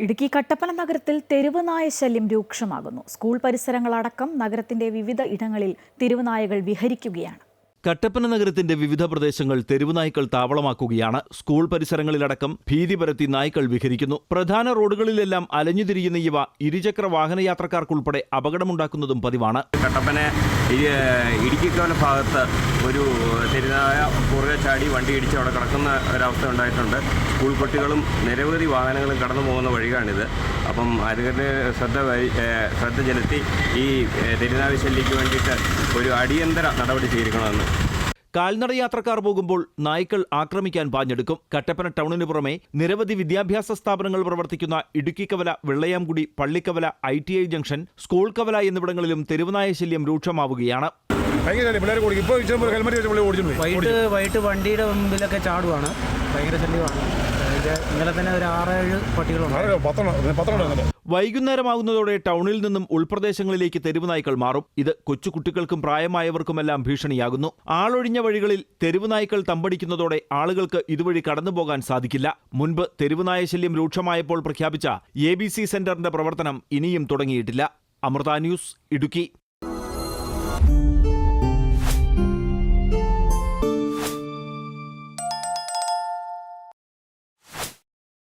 ഇടുക്കി കട്ടപ്പന നഗരത്തിൽ തെരുവ് നായ ശല്യം രൂക്ഷമാകുന്നു. സ്കൂൾ പരിസരങ്ങളടക്കം നഗരത്തിന്റെ വിവിധ ഇടങ്ങളിൽ തെരുവുനായകൾ വിഹരിക്കുകയാണ്. കട്ടപ്പന നഗരത്തിന്റെ വിവിധ പ്രദേശങ്ങൾ തെരുവുനായ്ക്കൾ താവളമാക്കുകയാണ്. സ്കൂൾ പരിസരങ്ങളിലടക്കം ഭീതി പരത്തി നായ്ക്കൾ വിഹരിക്കുന്നു. പ്രധാന റോഡുകളിലെല്ലാം അലഞ്ഞുതിരിയുന്ന ഇവ ഇരുചക്ര വാഹനയാത്രക്കാർക്കുൾപ്പെടെ അപകടമുണ്ടാക്കുന്നതും പതിവാണ്. കട്ടപ്പന ഇടുക്കിക്കോല ഭാഗത്ത് ഒരു തെരുനായ പുറകെ ചാടി വണ്ടി ഇടിച്ച് അവിടെ കിടക്കുന്ന ഒരവസ്ഥ ഉണ്ടായിട്ടുണ്ട്. സ്കൂൾ കുട്ടികളും നിരവധി വാഹനങ്ങളും കടന്നു പോകുന്ന വഴിയാണിത്. അപ്പം അതുകൊണ്ട് ശ്രദ്ധ ശ്രദ്ധ ചെലുത്തി ഈ ഏഹ് തെരുനായ ശല്യക്ക് വേണ്ടിയിട്ട് ഒരു അടിയന്തര നടപടി സ്വീകരിക്കണമെന്ന്. കാൽനട യാത്രക്കാർ പോകുമ്പോൾ നായ്ക്കൾ ആക്രമിക്കാൻ പാഞ്ഞെടുക്കും. കട്ടപ്പന ടൗണിന് പുറമെ നിരവധി വിദ്യാഭ്യാസ സ്ഥാപനങ്ങൾ പ്രവർത്തിക്കുന്ന ഇടുക്കി കവല Vellayamkudi Pallikkavala I T I junction school കവല എന്നിവിടങ്ങളിലും തെരുവുനായ ശല്യം രൂക്ഷമാവുകയാണ്. വൈകിട്ട് വൈകിട്ട് വണ്ടിയുടെ മുമ്പിലൊക്കെ ചാടുവാണ്. ഭയങ്കര ശല്യമാണ്. ഇന്നലെ തന്നെ ഒരു ആറേഴ് പട്ടികളുണ്ട്. ആരോ പത്തെണ്ണം പത്തെണ്ണം ഉണ്ടായിരുന്നല്ലോ വൈകുന്നേരമാകുന്നതോടെ ടൗണിൽ നിന്നും ഉൾപ്രദേശങ്ങളിലേക്ക് തെരുവ് നായ്ക്കൾ മാറും. ഇത് കൊച്ചുകുട്ടികൾക്കും പ്രായമായവർക്കുമെല്ലാം ഭീഷണിയാകുന്നു. ആളൊഴിഞ്ഞ വഴികളിൽ തെരുവ് നായ്ക്കൾ തമ്പടിക്കുന്നതോടെ ആളുകൾക്ക് ഇതുവഴി കടന്നുപോകാൻ സാധിക്കില്ല. മുൻപ് തെരുവുനായ ശല്യം രൂക്ഷമായപ്പോൾ പ്രഖ്യാപിച്ച എ ബി സി സെന്ററിന്റെ പ്രവർത്തനം ഇനിയും തുടങ്ങിയിട്ടില്ല. അമൃത ന്യൂസ് ഇടുക്കി.